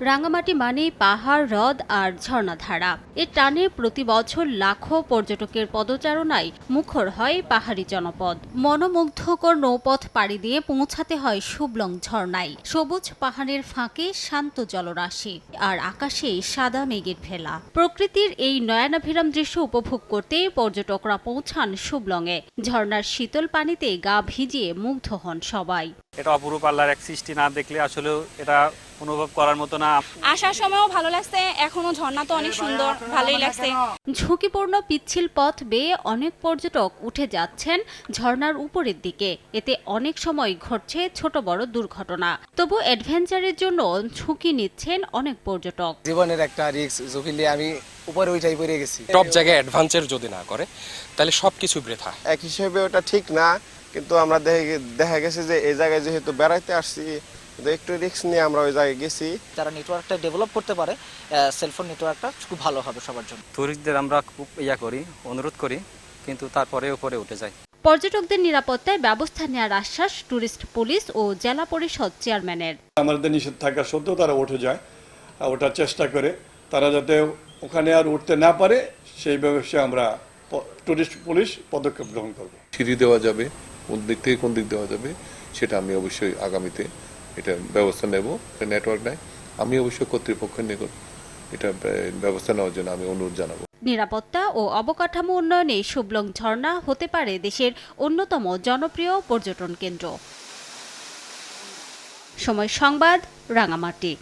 রাঙামাটি মানে পাহাড়, হ্রদ আর ঝর্ণাধারা। এর টানে প্রতি বছর লাখো পর্যটকের পদচারণায় মুখর হয় পাহাড়ি জনপদ। মনোমুগ্ধকর নৌপথ পাড়ি দিয়ে পৌঁছাতে হয় শুভলং ঝর্ণায়। সবুজ পাহাড়ের ফাঁকে শান্ত জলরাশি আর আকাশে সাদা মেঘের ভেলা। প্রকৃতির এই নয়নাভিরাম দৃশ্য উপভোগ করতে পর্যটকরা পৌঁছান শুভলংয়ে ঝর্ণার শীতল পানিতে গা ভিজিয়ে মুগ্ধ হন সবাই। এটা অপরূপ আল্লাহর এক সৃষ্টি না দেখলে আসলে এটা অনুভব করার মতো না। আসার সময়ও ভালো লাগছে এখনও ঝর্ণা তো অনেক সুন্দর ভালোই লাগছে। ঝুঁকিপূর্ণ পিচ্ছিল পথ বেয়ে অনেক পর্যটক উঠে যাচ্ছেন ঝর্ণার উপরের দিকে। এতে অনেক সময় ঘটছে ছোট বড় দুর্ঘটনা। তবু অ্যাডভেঞ্চারের জন্য ঝুঁকি নিচ্ছেন অনেক পর্যটক। জীবনের একটা রিস্ক ঝুঁকি নিয়ে আমি উপরে উঠাই পড়ে গেছি। টপ জায়গায় অ্যাডভান্সের যদি না করে তাহলে সবকিছু বৃথা। এক হিসেবে ওটা ঠিক না কিন্তু আমরা দেখে দেখা গেছে যে এই জায়গায় যেহেতু বেড়াইতে আসছি তো একটু রিস্ক নিয়ে আমরা ওই জায়গায় গেছি। যারা নেটওয়ার্কটা ডেভেলপ করতে পারে সেলফোন নেটওয়ার্কটা খুব ভালো হবে সবার জন্য। টুরিস্টদের আমরা খুব ইয়া করি অনুরোধ করি কিন্তু তারপরে উপরে উঠে যায় পর্যটকদের নিরাপত্তায় ব্যবস্থা নেওয়ার আশ্বাস ট্যুরিস্ট পুলিশ ও জেলা পরিষদ চেয়ারম্যানের আমাদের নিষেধ থাকা সত্ত্বেও তারা উঠে যায় আর ওঠার চেষ্টা করে। তারা যাতে ওখানে আর উঠতে না পারে সেই ব্যবস্থা আমরা টুরিস্ট পুলিশ পদক্ষেপ গ্রহণ করব। সিঁড়ি দেওয়া যাবে কোন দিক থেকে কোন দিক দেওয়া যাবে, সেটা আমি অবশ্যই আগামীতে এটা ব্যবস্থা নেব। নেটওয়ার্ক নাই। আমি অবশ্যই কর্তৃপক্ষের নিকট এটা ব্যবস্থা নেওয়ার জন্য আমি অনুরোধ জানাব। নিরাপত্তা ও অবকাঠামো উন্নয়নে শুভলং ঝর্ণা হতে পারে দেশের অন্যতম জনপ্রিয় পর্যটন কেন্দ্র। সময় সংবাদ, রাঙামাটি।